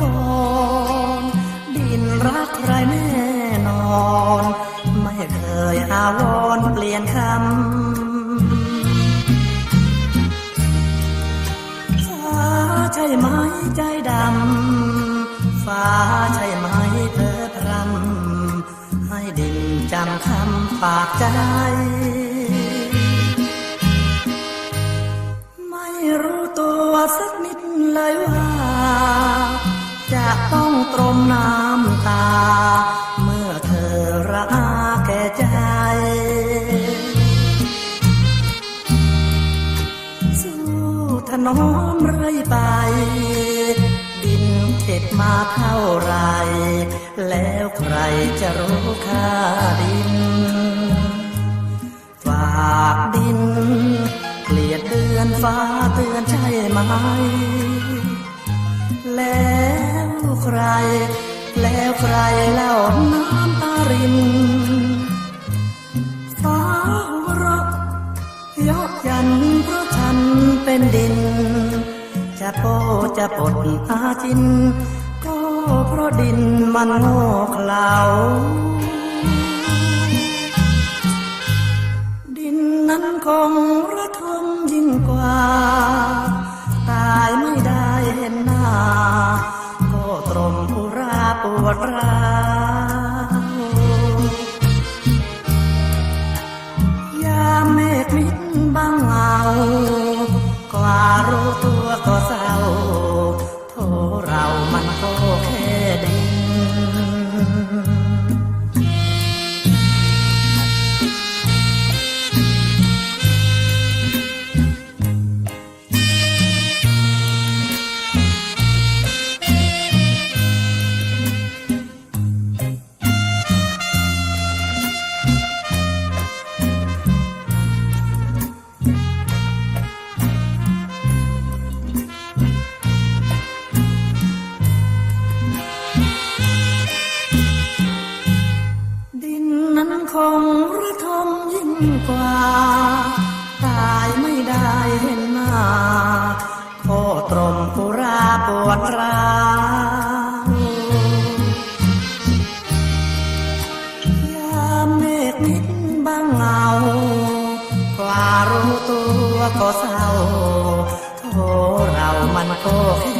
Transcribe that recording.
ก่อนดินรักใครแน่นอน ไม่เคยอาวรณ์เปลี่ยนคำฟ้าใช่ไหมใจดำฟ้าใช่ไหมเธอพรำให้ดินจำคำฝากใจไม่รู้ตัวสักนิดเลยว่า ต้องตรมน้ำตา เมื่อเธอระอาแก่ใจ สู้ถนอมเรื่อยไป ดินเก็บมาเท่าไร แล้วใครจะรู้ค่าดิน ฝากดิน เกลียดเดือนฟ้าเตือนใช่ไหมแล้ว ใคร แล้วใครเล่าน้ำตารินฟ้าหัวราะยกยันเพราะฉันเป็นดิน จะโปจะปดอาจิน ก็เพราะดินมันโง่เขลาดินนั้นคงระทมยิ่งกว่า มอุราปวดร้า คงระทมยิ่งกว่า ตายไม่ได้เห็นหน้าโคตรมปุราปวดร้าวยามเมฆมิดบังเงากว่ารู้ตัวก็เศร้าโทเรามันก็แค่